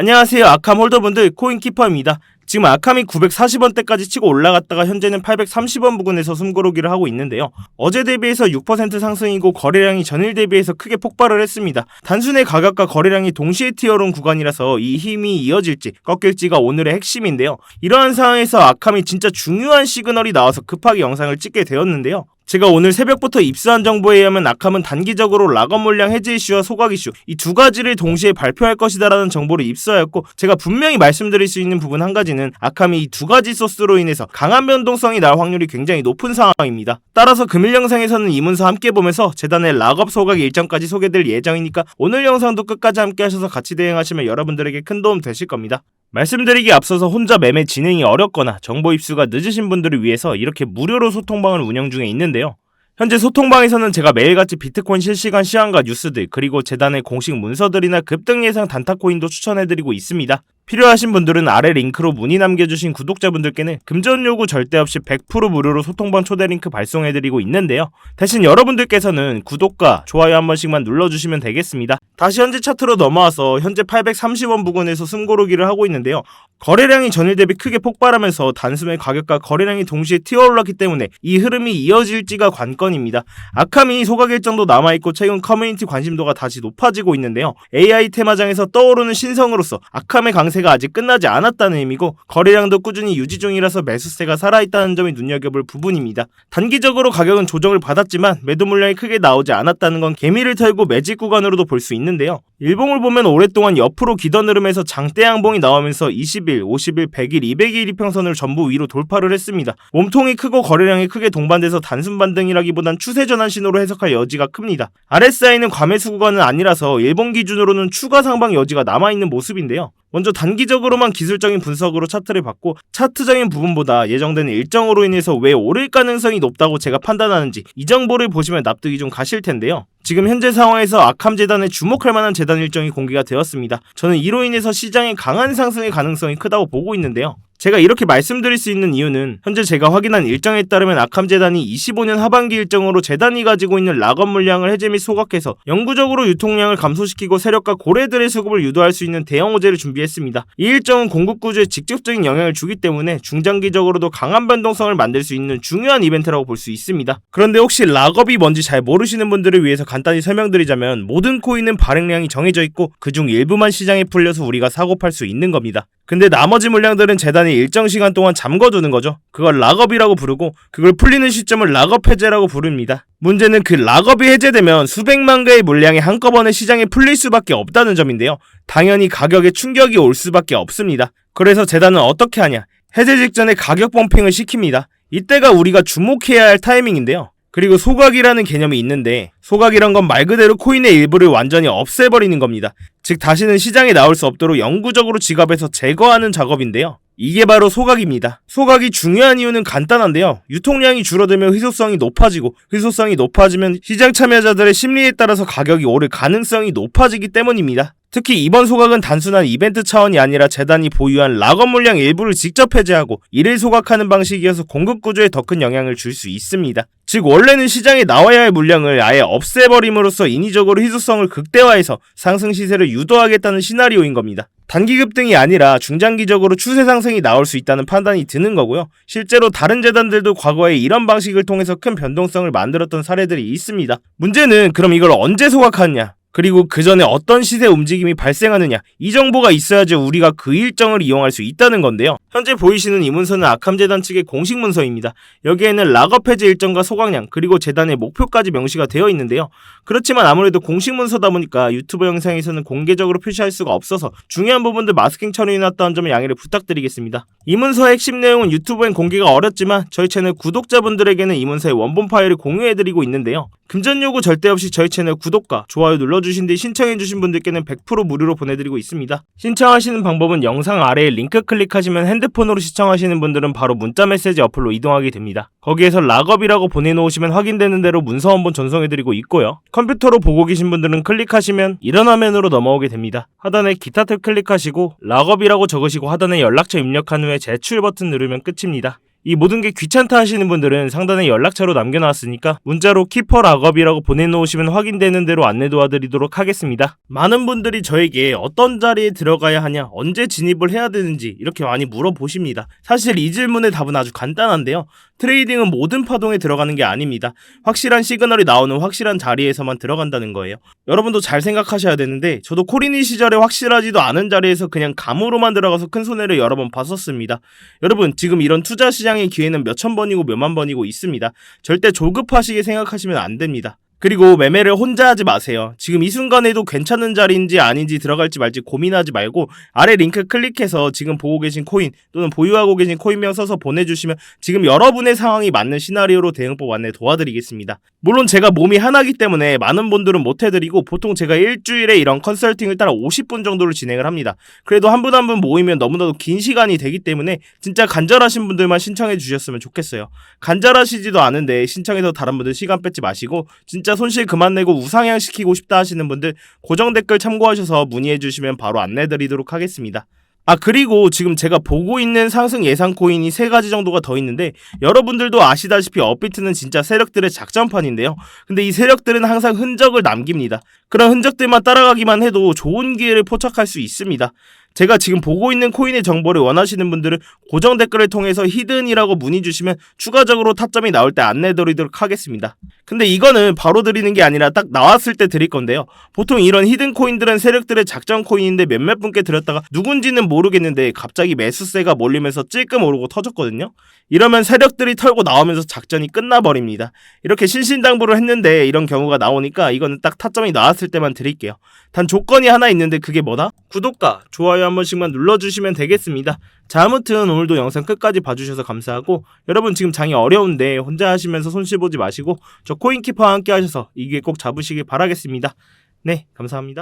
안녕하세요. 아캄 홀더분들 코인키퍼입니다. 지금 아캄이 940원대까지 치고 올라갔다가 현재는 830원 부근에서 숨고르기를 하고 있는데요. 어제 대비해서 6% 상승이고 거래량이 전일 대비해서 크게 폭발을 했습니다. 단순의 가격과 거래량이 동시에 튀어오른 구간이라서 이 힘이 이어질지 꺾일지가 오늘의 핵심인데요. 이러한 상황에서 아캄이 진짜 중요한 시그널이 나와서 급하게 영상을 찍게 되었는데요. 제가 오늘 새벽부터 입수한 정보에 의하면 아캄은 단기적으로 락업 물량 해제 이슈와 소각 이슈 이 두 가지를 동시에 발표할 것이다라는 정보를 입수하였고 제가 분명히 말씀드릴 수 있는 부분 한 가지는 아캄이 이 두 가지 소스로 인해서 강한 변동성이 날 확률이 굉장히 높은 상황입니다. 따라서 금일 영상에서는 이 문서 함께 보면서 재단의 락업 소각 일정까지 소개될 예정이니까 오늘 영상도 끝까지 함께 하셔서 같이 대응하시면 여러분들에게 큰 도움 되실 겁니다. 말씀드리기 앞서서 혼자 매매 진행이 어렵거나 정보 입수가 늦으신 분들을 위해서 이렇게 무료로 소통방을 운영 중에 있는데요. 현재 소통방에서는 제가 매일같이 비트코인 실시간 시황과 뉴스들 그리고 재단의 공식 문서들이나 급등 예상 단타코인도 추천해드리고 있습니다. 필요하신 분들은 아래 링크로 문의 남겨주신 구독자분들께는 금전 요구 절대 없이 100% 무료로 소통방 초대 링크 발송해드리고 있는데요. 대신 여러분들께서는 구독과 좋아요 한 번씩만 눌러주시면 되겠습니다. 다시 현재 차트로 넘어와서 현재 830원 부근에서 숨고르기를 하고 있는데요. 거래량이 전일 대비 크게 폭발하면서 단숨에 가격과 거래량이 동시에 튀어올랐기 때문에 이 흐름이 이어질지가 관건입니다. 아캄이 소각 일정도 남아있고 최근 커뮤니티 관심도가 다시 높아지고 있는데요. AI 테마장에서 떠오르는 신성으로서 아캄의 강세 가 아직 끝나지 않았다는 의미고 거래량도 꾸준히 유지 중이라서 매수세가 살아있다는 점이 눈여겨볼 부분입니다. 단기적으로 가격은 조정을 받았지만 매도 물량이 크게 나오지 않았다는 건 개미를 털고 매직 구간으로도 볼 수 있는데요. 일봉을 보면 오랫동안 옆으로 기던 흐름에서 장대 양봉이 나오면서 20일, 50일, 100일, 200일 이평선을 전부 위로 돌파를 했습니다. 몸통이 크고 거래량이 크게 동반돼서 단순 반등이라기보단 추세 전환 신호로 해석할 여지가 큽니다. RSI는 과매수 구간은 아니라서 일본 기준으로는 추가 상방 여지가 남아있는 모습인데요. 먼저 단기적으로만 기술적인 분석으로 차트를 봤고 차트적인 부분보다 예정되는 일정으로 인해서 왜 오를 가능성이 높다고 제가 판단하는지 이 정보를 보시면 납득이 좀 가실 텐데요. 지금 현재 상황에서 아캄 재단에 주목할 만한 재단 일정이 공개가 되었습니다. 저는 이로 인해서 시장의 강한 상승의 가능성이 크다고 보고 있는데요. 제가 이렇게 말씀드릴 수 있는 이유는 현재 제가 확인한 일정에 따르면 아캄 재단이 25년 하반기 일정으로 재단이 가지고 있는 락업 물량을 해제 및 소각해서 영구적으로 유통량을 감소시키고 세력과 고래들의 수급을 유도할 수 있는 대형 호재를 준비했습니다. 이 일정은 공급 구조에 직접적인 영향을 주기 때문에 중장기적으로도 강한 변동성을 만들 수 있는 중요한 이벤트라고 볼 수 있습니다. 그런데 혹시 락업이 뭔지 잘 모르시는 분들을 위해서 간단히 설명드리자면 모든 코인은 발행량이 정해져 있고 그중 일부만 시장에 풀려서 우리가 사고 팔 수 있는 겁니다. 근데 나머지 물량들은 재단이 일정 시간 동안 잠궈두는 거죠. 그걸 락업이라고 부르고 그걸 풀리는 시점을 락업 해제라고 부릅니다. 문제는 그 락업이 해제되면 수백만 개의 물량이 한꺼번에 시장에 풀릴 수밖에 없다는 점인데요. 당연히 가격에 충격이 올 수밖에 없습니다. 그래서 재단은 어떻게 하냐? 해제 직전에 가격 펌핑을 시킵니다. 이때가 우리가 주목해야 할 타이밍인데요. 그리고 소각이라는 개념이 있는데 소각이란 건 말 그대로 코인의 일부를 완전히 없애버리는 겁니다. 즉 다시는 시장에 나올 수 없도록 영구적으로 지갑에서 제거하는 작업인데요. 이게 바로 소각입니다. 소각이 중요한 이유는 간단한데요. 유통량이 줄어들면 희소성이 높아지고 희소성이 높아지면 시장 참여자들의 심리에 따라서 가격이 오를 가능성이 높아지기 때문입니다. 특히 이번 소각은 단순한 이벤트 차원이 아니라 재단이 보유한 락업 물량 일부를 직접 해제하고 이를 소각하는 방식이어서 공급 구조에 더 큰 영향을 줄 수 있습니다. 즉 원래는 시장에 나와야 할 물량을 아예 없애버림으로써 인위적으로 희소성을 극대화해서 상승 시세를 유도하겠다는 시나리오인 겁니다. 단기 급 등이 아니라 중장기적으로 추세 상승이 나올 수 있다는 판단이 드는 거고요. 실제로 다른 재단들도 과거에 이런 방식을 통해서 큰 변동성을 만들었던 사례들이 있습니다. 문제는 그럼 이걸 언제 소각하느냐? 그리고 그 전에 어떤 시세 움직임이 발생하느냐 이 정보가 있어야지 우리가 그 일정을 이용할 수 있다는 건데요. 현재 보이시는 이 문서는 아캄재단 측의 공식 문서입니다. 여기에는 락업 해제 일정과 소각량 그리고 재단의 목표까지 명시가 되어 있는데요. 그렇지만 아무래도 공식 문서다 보니까 유튜브 영상에서는 공개적으로 표시할 수가 없어서 중요한 부분들 마스킹 처리해놨다는 점을 양해를 부탁드리겠습니다. 이 문서의 핵심 내용은 유튜브엔 공개가 어렵지만 저희 채널 구독자분들에게는 이 문서의 원본 파일을 공유해드리고 있는데요. 금전 요구 절대 없이 저희 채널 구독과 좋아요 눌러주신 뒤 신청해주신 분들께는 100% 무료로 보내드리고 있습니다. 신청하시는 방법은 영상 아래에 링크 클릭하시면 핸드 폰으로 시청하시는 분들은 바로 문자 메시지 어플로 이동하게 됩니다. 거기에서 락업이라고 보내놓으시면 확인되는 대로 문서 한번 전송해드리고 있고요. 컴퓨터로 보고 계신 분들은 클릭하시면 이런 화면으로 넘어오게 됩니다. 하단에 기타 탭 클릭하시고 락업이라고 적으시고 하단에 연락처 입력한 후에 제출 버튼 누르면 끝입니다. 이 모든 게 귀찮다 하시는 분들은 상단에 연락처로 남겨놨으니까 문자로 키퍼 락업이라고 보내놓으시면 확인되는 대로 안내 도와드리도록 하겠습니다. 많은 분들이 저에게 어떤 자리에 들어가야 하냐, 언제 진입을 해야 되는지 이렇게 많이 물어보십니다. 사실 이 질문의 답은 아주 간단한데요. 트레이딩은 모든 파동에 들어가는 게 아닙니다. 확실한 시그널이 나오는 확실한 자리에서만 들어간다는 거예요. 여러분도 잘 생각하셔야 되는데 저도 코리니 시절에 확실하지도 않은 자리에서 그냥 감으로만 들어가서 큰 손해를 여러 번 봤었습니다. 여러분 지금 이런 투자 시장 의 기회는 몇천 번이고 몇만 번이고 있습니다. 절대 조급하시게 생각하시면 안 됩니다. 그리고 매매를 혼자 하지 마세요. 지금 이 순간에도 괜찮은 자리인지 아닌지 들어갈지 말지 고민하지 말고 아래 링크 클릭해서 지금 보고 계신 코인 또는 보유하고 계신 코인명 써서 보내주시면 지금 여러분의 상황이 맞는 시나리오로 대응법 안내 도와드리겠습니다. 물론 제가 몸이 하나기 때문에 많은 분들은 못 해드리고 보통 제가 일주일에 이런 컨설팅을 따라 50분 정도를 진행을 합니다. 그래도 한 분 한 분 모이면 너무나도 긴 시간이 되기 때문에 진짜 간절하신 분들만 신청해 주셨으면 좋겠어요. 간절하시지도 않은데 신청해서 다른 분들 시간 뺏지 마시고 진짜 손실 그만 내고 우상향 시키고 싶다 하시는 분들 고정 댓글 참고하셔서 문의해 주시면 바로 안내 드리도록 하겠습니다. 아 그리고 지금 제가 보고 있는 상승 예상 코인이 세 가지 정도가 더 있는데 여러분들도 아시다시피 업비트는 진짜 세력들의 작전판인데요. 근데 이 세력들은 항상 흔적을 남깁니다. 그런 흔적들만 따라가기만 해도 좋은 기회를 포착할 수 있습니다. 제가 지금 보고 있는 코인의 정보를 원하시는 분들은 고정 댓글을 통해서 히든이라고 문의 주시면 추가적으로 타점이 나올 때 안내 드리도록 하겠습니다. 근데 이거는 바로 드리는 게 아니라 딱 나왔을 때 드릴 건데요. 보통 이런 히든 코인들은 세력들의 작전 코인인데 몇몇 분께 드렸다가 누군지는 모르겠는데 갑자기 매수세가 몰리면서 찔끔 오르고 터졌거든요. 이러면 세력들이 털고 나오면서 작전이 끝나버립니다. 이렇게 신신당부를 했는데 이런 경우가 나오니까 이거는 딱 타점이 나왔을 때만 드릴게요. 단 조건이 하나 있는데 그게 뭐다? 구독과 좋아요 한 번씩만 눌러주시면 되겠습니다. 자, 아무튼 오늘도 영상 끝까지 봐주셔서 감사하고 여러분 지금 장이 어려운데 혼자 하시면서 손실 보지 마시고 저 코인키퍼와 함께 하셔서 이게 꼭 잡으시길 바라겠습니다. 네, 감사합니다.